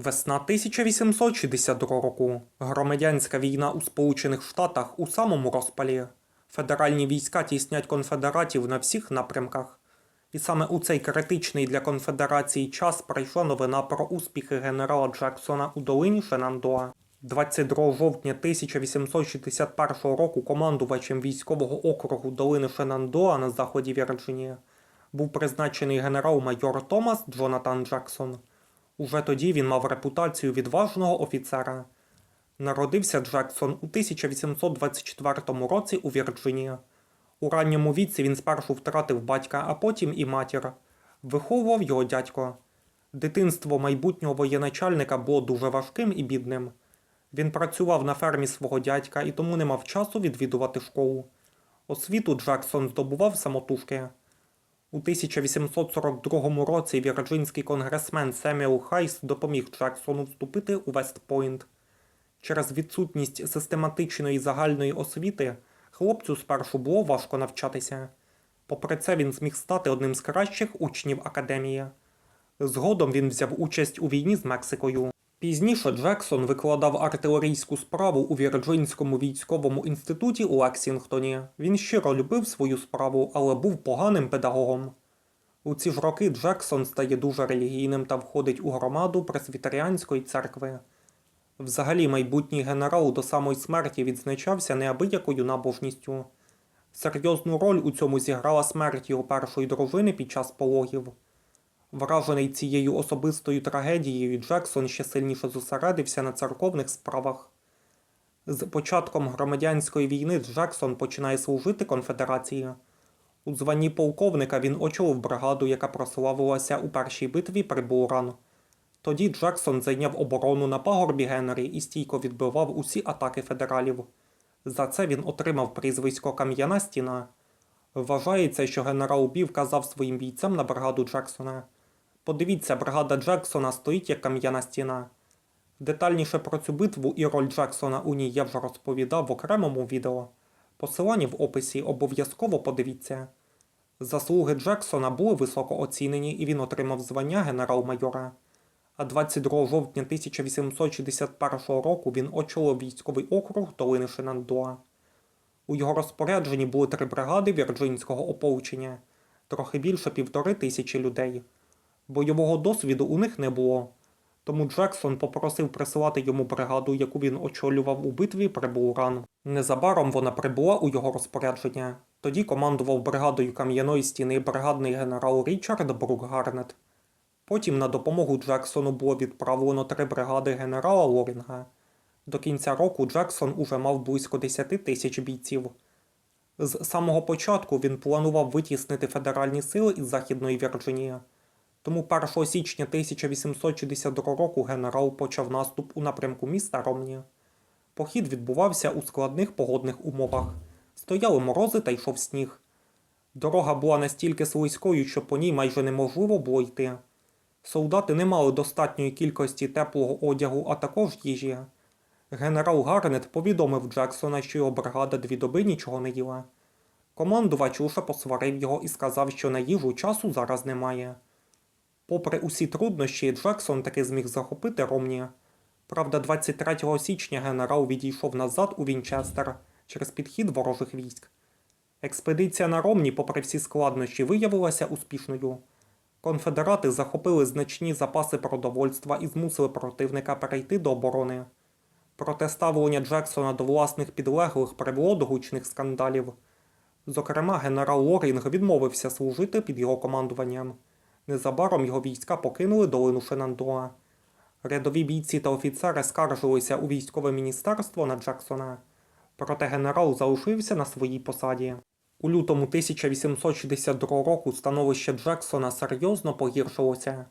Весна 1862 року. Громадянська війна у Сполучених Штатах у самому розпалі. Федеральні війська тіснять конфедератів на всіх напрямках. І саме у цей критичний для конфедерації час прийшла новина про успіхи генерала Джексона у долині Шенандоа. 22 жовтня 1861 року командувачем військового округу долини Шенандоа на заході Вірджинії був призначений генерал-майор Томас Джонатан Джексон. Уже тоді він мав репутацію відважного офіцера. Народився Джексон у 1824 році у Вірджинії. У ранньому віці він спершу втратив батька, а потім і матір. Виховував його дядько. Дитинство майбутнього воєначальника було дуже важким і бідним. Він працював на фермі свого дядька і тому не мав часу відвідувати школу. Освіту Джексон здобував самотужки. У 1842 році вірджинський конгресмен Семюел Хайс допоміг Джексону вступити у Вестпойнт. Через відсутність систематичної загальної освіти хлопцю спершу було важко навчатися. Попри це він зміг стати одним з кращих учнів академії. Згодом він взяв участь у війні з Мексикою. Пізніше Джексон викладав артилерійську справу у Вірджинському військовому інституті у Лексінгтоні. Він щиро любив свою справу, але був поганим педагогом. У ці ж роки Джексон стає дуже релігійним та входить у громаду Пресвітеріанської церкви. Взагалі, майбутній генерал до самої смерті відзначався неабиякою набожністю. Серйозну роль у цьому зіграла смерть його першої дружини під час пологів. Вражений цією особистою трагедією, Джексон ще сильніше зосередився на церковних справах. З початком громадянської війни Джексон починає служити конфедерації. У званні полковника він очолив бригаду, яка прославилася у першій битві при Булран. Тоді Джексон зайняв оборону на пагорбі Генрі і стійко відбивав усі атаки федералів. За це він отримав прізвисько Кам'яна стіна. Вважається, що генерал Бі вказав своїм бійцям на бригаду Джексона. Подивіться, бригада Джексона стоїть як кам'яна стіна. Детальніше про цю битву і роль Джексона у ній я вже розповідав в окремому відео. Посилання в описі обов'язково подивіться. Заслуги Джексона були високо оцінені і він отримав звання генерал-майора. А 22 жовтня 1861 року він очолив військовий округ долини Шенандоа. У його розпорядженні були три бригади вірджинського ополчення, трохи більше півтори тисячі людей. Бойового досвіду у них не було, тому Джексон попросив присилати йому бригаду, яку він очолював у битві при Булран. Незабаром вона прибула у його розпорядження. Тоді командував бригадою кам'яної стіни бригадний генерал Річард Брук Гарнет. Потім на допомогу Джексону було відправлено три бригади генерала Лорінга. До кінця року Джексон уже мав близько 10 тисяч бійців. З самого початку він планував витіснити федеральні сили із Західної Вірджинії. Тому 1 січня 1862 року генерал почав наступ у напрямку міста Ромні. Похід відбувався у складних погодних умовах. Стояли морози та йшов сніг. Дорога була настільки слизькою, що по ній майже неможливо було йти. Солдати не мали достатньої кількості теплого одягу, а також їжі. Генерал Гарнет повідомив Джексона, що його бригада дві доби нічого не їла. Командувач лише посварив його і сказав, що на їжу часу зараз немає. Попри усі труднощі, Джексон таки зміг захопити Ромні. Правда, 23 січня генерал відійшов назад у Вінчестер через підхід ворожих військ. Експедиція на Ромні, попри всі складнощі, виявилася успішною. Конфедерати захопили значні запаси продовольства і змусили противника перейти до оборони. Проте ставлення Джексона до власних підлеглих привело до гучних скандалів. Зокрема, генерал Лорінг відмовився служити під його командуванням. Незабаром його війська покинули долину Шенандоа. Рядові бійці та офіцери скаржилися у військове міністерство на Джексона. Проте генерал залишився на своїй посаді. У лютому 1862 року становище Джексона серйозно погіршилося.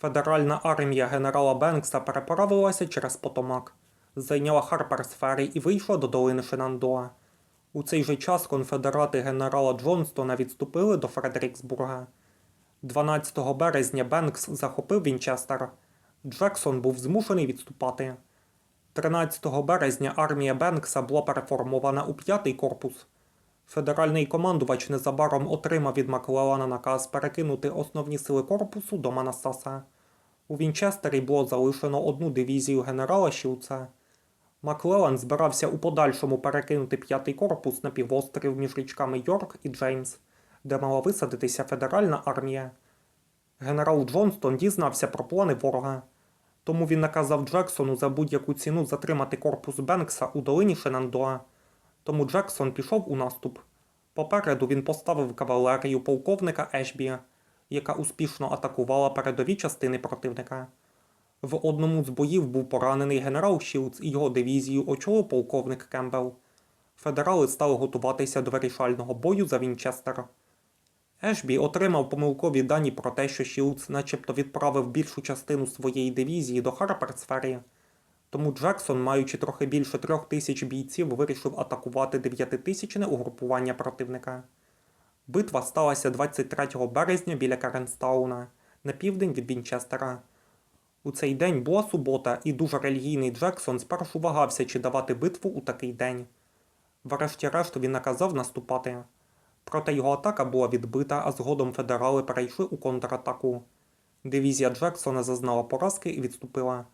Федеральна армія генерала Бенкса переправилася через Потомак, зайняла Харперсфері і вийшла до долини Шенандоа. У цей же час конфедерати генерала Джонстона відступили до Фредеріксбурга. 12 березня Бенкс захопив Вінчестер. Джексон був змушений відступати. 13 березня армія Бенкса була переформована у п'ятий корпус. Федеральний командувач незабаром отримав від Маклелана наказ перекинути основні сили корпусу до Манасаса. У Вінчестері було залишено одну дивізію генерала Шілца. Маклеллан збирався у подальшому перекинути п'ятий корпус на півострів між річками Йорк і Джеймс, де мала висадитися федеральна армія. Генерал Джонстон дізнався про плани ворога, тому він наказав Джексону за будь-яку ціну затримати корпус Бенкса у долині Шенандоа. Тому Джексон пішов у наступ. Попереду він поставив кавалерію полковника Ешбі, яка успішно атакувала передові частини противника. В одному з боїв був поранений генерал Шілдс і його дивізію очолив полковник Кембел. Федерали стали готуватися до вирішального бою за Вінчестер. Ешбі отримав помилкові дані про те, що Шілдс начебто відправив більшу частину своєї дивізії до Харперсфері. Тому Джексон, маючи трохи більше трьох тисяч бійців, вирішив атакувати дев'ятитисячне угрупування противника. Битва сталася 23 березня біля Каренстауна, на південь від Вінчестера. У цей день була субота, і дуже релігійний Джексон спершу вагався, чи давати битву у такий день. Врешті-решт він наказав наступати. Проте його атака була відбита, а згодом федерали перейшли у контратаку. Дивізія Джексона зазнала поразки і відступила.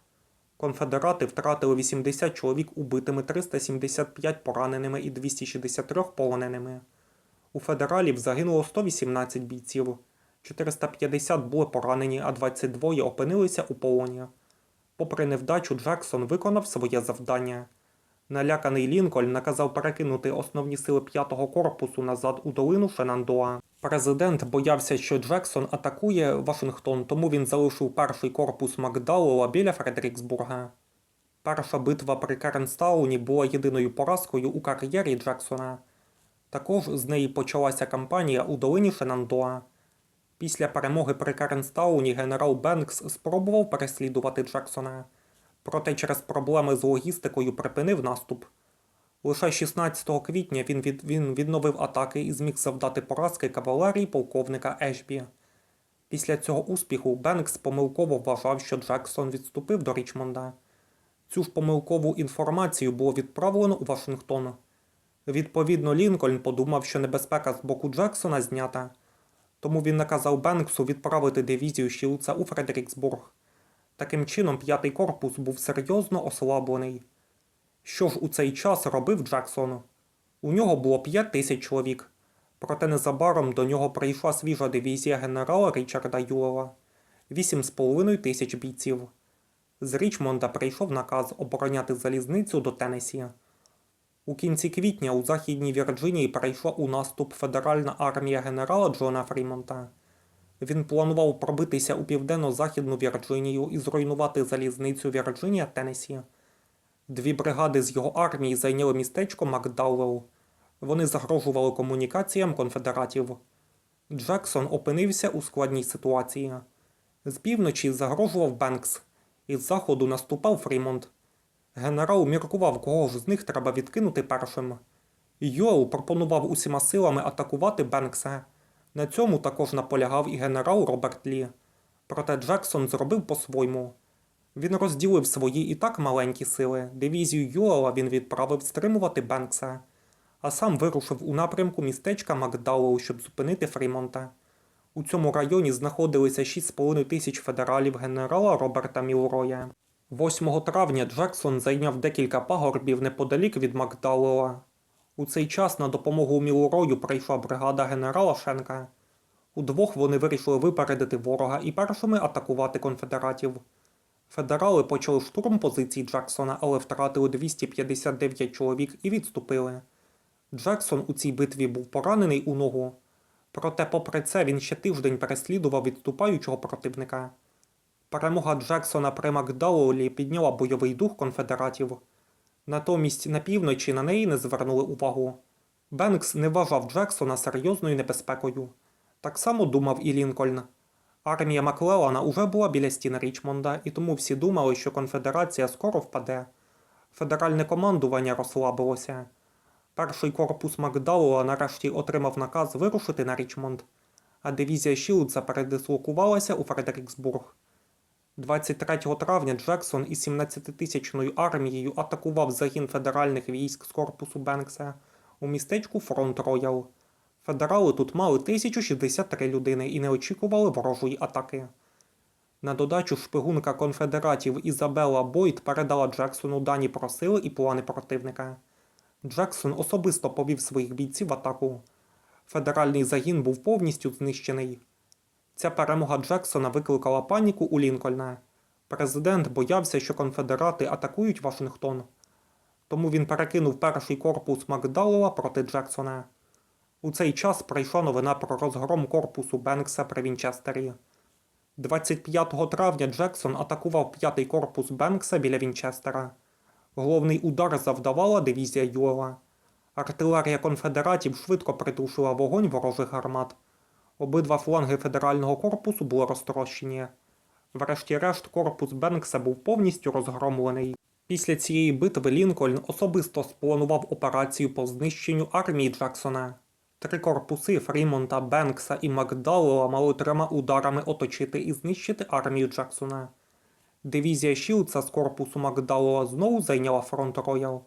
Конфедерати втратили 80 чоловік убитими, 375 пораненими і 263 полоненими. У федералів загинуло 118 бійців, 450 були поранені, а 22 опинилися у полоні. Попри невдачу, Джексон виконав своє завдання. Наляканий Лінкольн наказав перекинути основні сили 5-го корпусу назад у долину Шенандоа. Президент боявся, що Джексон атакує Вашингтон, тому він залишив перший корпус Макдауела біля Фредеріксбурга. Перша битва при Керенстауні була єдиною поразкою у кар'єрі Джексона. Також з неї почалася кампанія у долині Шенандоа. Після перемоги при Керенстауні генерал Бенкс спробував переслідувати Джексона, проте через проблеми з логістикою припинив наступ. Лише 16 квітня він, від, він відновив атаки і зміг завдати поразки кавалерії полковника Ешбі. Після цього успіху Бенкс помилково вважав, що Джексон відступив до Річмонда. Цю ж помилкову інформацію було відправлено у Вашингтон. Відповідно, Лінкольн подумав, що небезпека з боку Джексона знята, тому він наказав Бенксу відправити дивізію Шілца у Фредеріксбург. Таким чином, п'ятий корпус був серйозно ослаблений. Що ж у цей час робив Джексон? У нього було 5 тисяч чоловік, проте незабаром до нього прийшла свіжа дивізія генерала Річарда Юлела – 8,5 тисяч бійців. З Річмонда прийшов наказ обороняти залізницю до Теннесі. У кінці квітня у Західній Вірджинії перейшла у наступ федеральна армія генерала Джона Фрімонта. Він планував пробитися у південно-західну Вірджинію і зруйнувати залізницю Вірджинія Теннесі. Дві бригади з його армії зайняли містечко Макдауелл. Вони загрожували комунікаціям конфедератів. Джексон опинився у складній ситуації. З півночі загрожував Бенкс, із заходу наступав Фрімонт. Генерал міркував, кого ж з них треба відкинути першим. Йоел пропонував усіма силами атакувати Бенкса. На цьому також наполягав і генерал Роберт Лі. Проте Джексон зробив по-своєму. Він розділив свої і так маленькі сили. Дивізію Юела він відправив стримувати Бенкса, а сам вирушив у напрямку містечка Макдауелл, щоб зупинити Фрімонта. У цьому районі знаходилися 6,5 тисяч федералів генерала Роберта Мілроя. 8 травня Джексон зайняв декілька пагорбів неподалік від Макдауела. У цей час на допомогу Мілрою прийшла бригада генерала Шенка. Удвох вони вирішили випередити ворога і першими атакувати конфедератів. Федерали почали штурм позицій Джексона, але втратили 259 чоловік і відступили. Джексон у цій битві був поранений у ногу. Проте, попри це, він ще тиждень переслідував відступаючого противника. Перемога Джексона при Макдауелі підняла бойовий дух конфедератів. Натомість на півночі на неї не звернули увагу. Бенкс не вважав Джексона серйозною небезпекою. Так само думав і Лінкольн. Армія Маклеллана уже була біля стін Річмонда, і тому всі думали, що конфедерація скоро впаде. Федеральне командування розслабилося. Перший корпус Макдауела нарешті отримав наказ вирушити на Річмонд, а дивізія Шілдса передислокувалася у Фредеріксбург. 23 травня Джексон із 17-тисячною армією атакував загін федеральних військ з корпусу Бенкса у містечку Фронт Роял. Федерали тут мали 1063 людини і не очікували ворожої атаки. На додачу шпигунка конфедератів Ізабелла Бойд передала Джексону дані про сили і плани противника. Джексон особисто повів своїх бійців в атаку. Федеральний загін був повністю знищений. Ця перемога Джексона викликала паніку у Лінкольна. Президент боявся, що конфедерати атакують Вашингтон. Тому він перекинув перший корпус Макдаллова проти Джексона. У цей час прийшла новина про розгром корпусу Бенкса при Вінчестері. 25 травня Джексон атакував п'ятий корпус Бенкса біля Вінчестера. Головний удар завдавала дивізія Юела. Артилерія конфедератів швидко притушила вогонь ворожих гармат. Обидва фланги федерального корпусу були розтрощені. Врешті-решт, корпус Бенкса був повністю розгромлений. Після цієї битви Лінкольн особисто спланував операцію по знищенню армії Джексона. Три корпуси Фрімонта, Бенкса і Макдаллова мали трьома ударами оточити і знищити армію Джексона. Дивізія Шілдса з корпусу Макдаллова знову зайняла фронт Роял.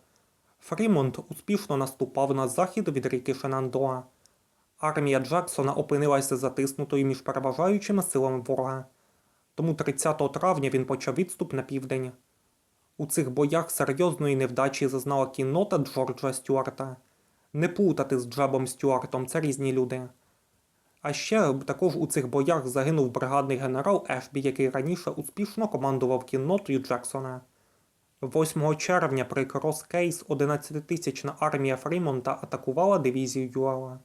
Фрімонт успішно наступав на захід від ріки Шенандоа. Армія Джексона опинилася затиснутою між переважаючими силами ворога. Тому 30 травня він почав відступ на південь. У цих боях серйозної невдачі зазнала кіннота Джорджа Стюарта. Не плутати з Джебом Стюартом, це різні люди. А ще також у цих боях загинув бригадний генерал Ешбі, який раніше успішно командував кіннотою Джексона. 8 червня при Крос Кейс 11-тисячна армія Фрімонта атакувала дивізію Юела.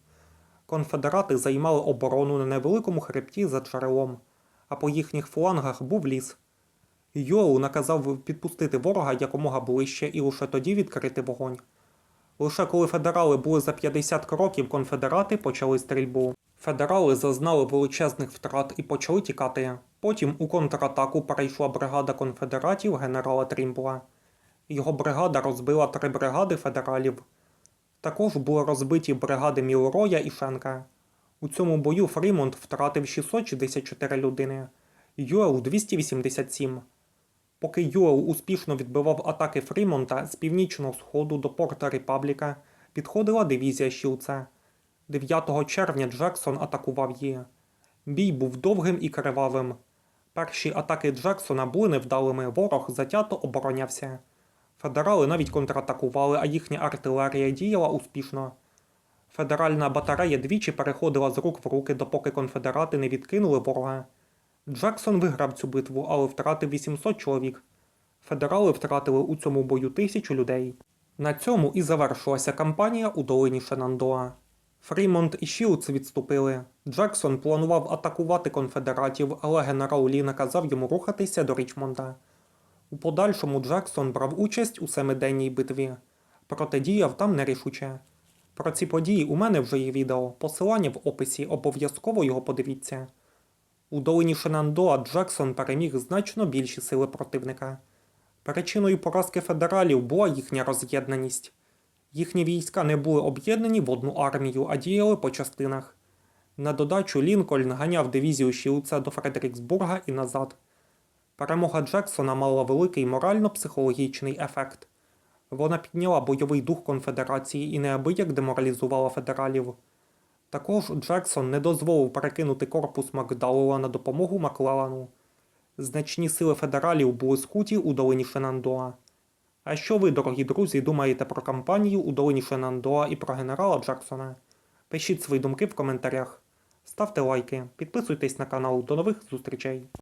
Конфедерати займали оборону на невеликому хребті за джерелом, а по їхніх флангах був ліс. Юел наказав підпустити ворога якомога ближче і лише тоді відкрити вогонь. Лише коли федерали були за 50 кроків, конфедерати почали стрільбу. Федерали зазнали величезних втрат і почали тікати. Потім у контратаку перейшла бригада конфедератів генерала Трімбла. Його бригада розбила три бригади федералів. Також були розбиті бригади Мілроя і Шенка. У цьому бою Фрімонт втратив 664 людини, Юел 287. Поки Юел успішно відбивав атаки Фрімонта з північного сходу до порта Репабліка, підходила дивізія Шілца. 9 червня Джексон атакував її. Бій був довгим і кривавим. Перші атаки Джексона були невдалими, ворог затято оборонявся. Федерали навіть контратакували, а їхня артилерія діяла успішно. Федеральна батарея двічі переходила з рук в руки, допоки конфедерати не відкинули ворога. Джексон виграв цю битву, але втратив 800 чоловік. Федерали втратили у цьому бою тисячу людей. На цьому і завершилася кампанія у долині Шенандоа. Фрімонт і Шілдс відступили. Джексон планував атакувати конфедератів, але генерал Лі наказав йому рухатися до Річмонда. У подальшому Джексон брав участь у семиденній битві, проте діяв там нерішуче. Про ці події у мене вже є відео, посилання в описі, обов'язково його подивіться. У долині Шенандоа Джексон переміг значно більші сили противника. Причиною поразки федералів була їхня роз'єднаність. Їхні війська не були об'єднані в одну армію, а діяли по частинах. На додачу Лінкольн ганяв дивізію Шілдса до Фредеріксбурга і назад. Перемога Джексона мала великий морально-психологічний ефект. Вона підняла бойовий дух конфедерації і неабияк деморалізувала федералів. Також Джексон не дозволив перекинути корпус Макдаула на допомогу Маклелану. Значні сили федералів були скуті у долині Шенандоа. А що ви, дорогі друзі, думаєте про кампанію у долині Шенандоа і про генерала Джексона? Пишіть свої думки в коментарях. Ставте лайки, підписуйтесь на канал. До нових зустрічей!